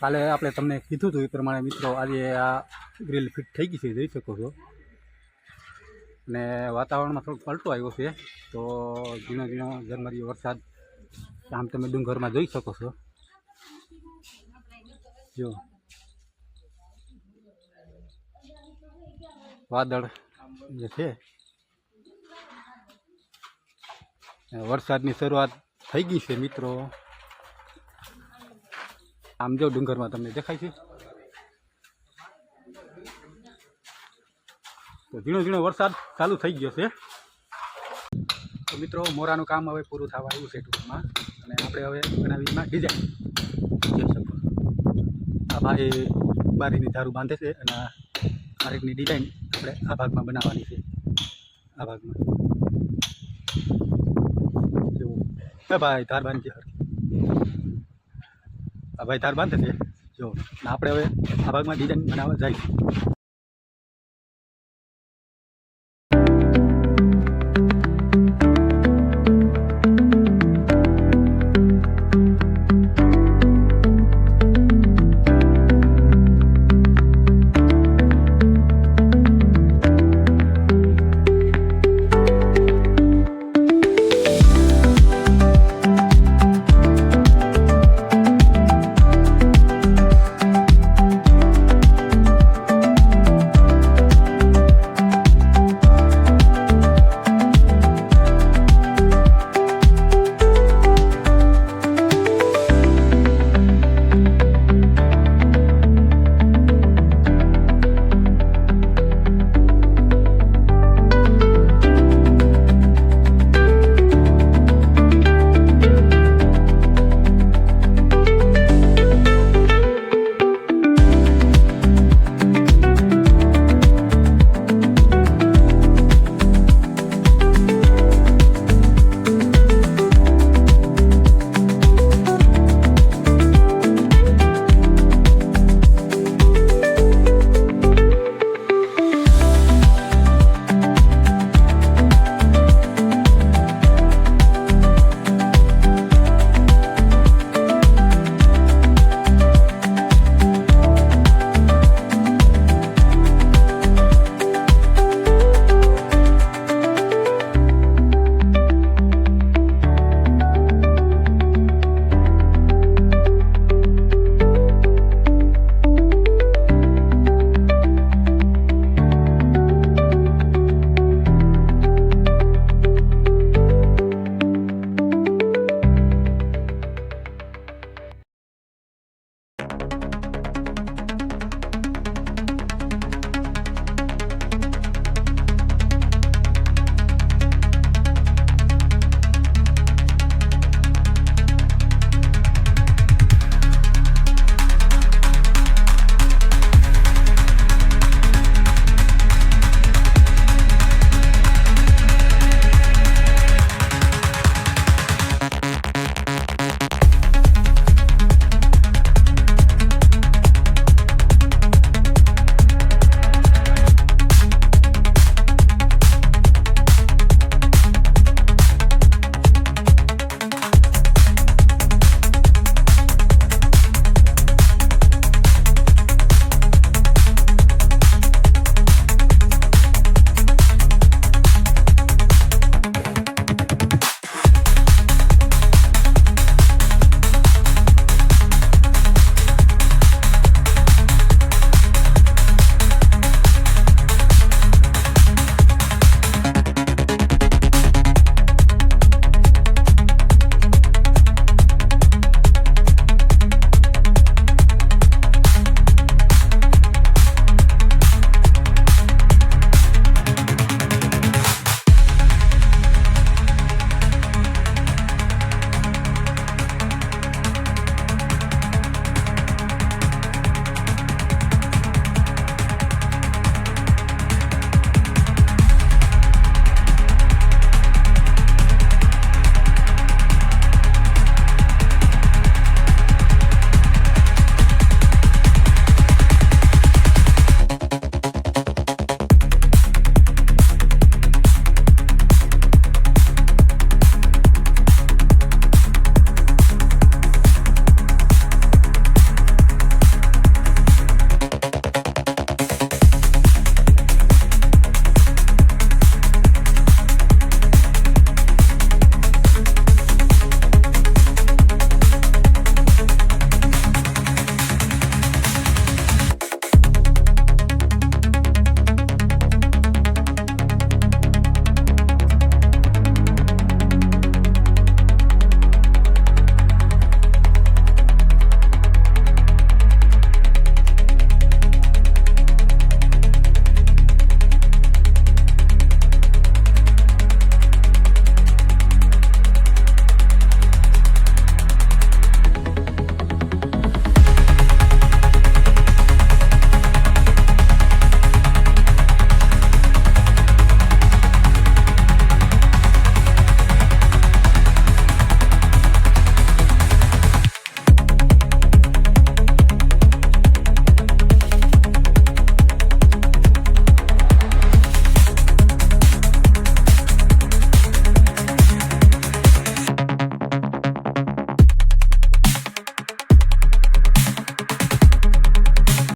કાલે આપણે તમને કીધું હતું એ પ્રમાણે મિત્રો, આજે આ ગ્રીલ ફિટ થઈ ગઈ છે, જોઈ શકો છો. અને વાતાવરણમાં થોડોક પલટો આવ્યો છે, તો ઝીણો ઝીણો ઝરમરીયો વરસાદ આમ તમે ડુંગરમાં જોઈ શકો છો. જો. વાદળ જે છે, વરસાદની શરૂઆત થઈ ગઈ છે મિત્રો. આમ જો ડુંગરમાં તમને દેખાય છે. તો ઝીણો ઝીણો વરસાદ ચાલુ થઈ ગયો છે. તો મિત્રો, મોરાનું કામ હવે પૂરું થવા આવ્યું છે ટૂંકમાં. અને આપણે હવે બનાવીમાં ડિઝાઇન. આ ભાઈ બારીની ધારું બાંધે છે અને આ રીતની ડિઝાઇન આપણે આ ભાગમાં બનાવવાની છે. આ ભાગમાં. ભાઈ ધાર બાંધી ભાઈ તાર બાંધે છે. જો આપણે હવે આ ભાગમાં ડિઝાઇન બનાવવા જાય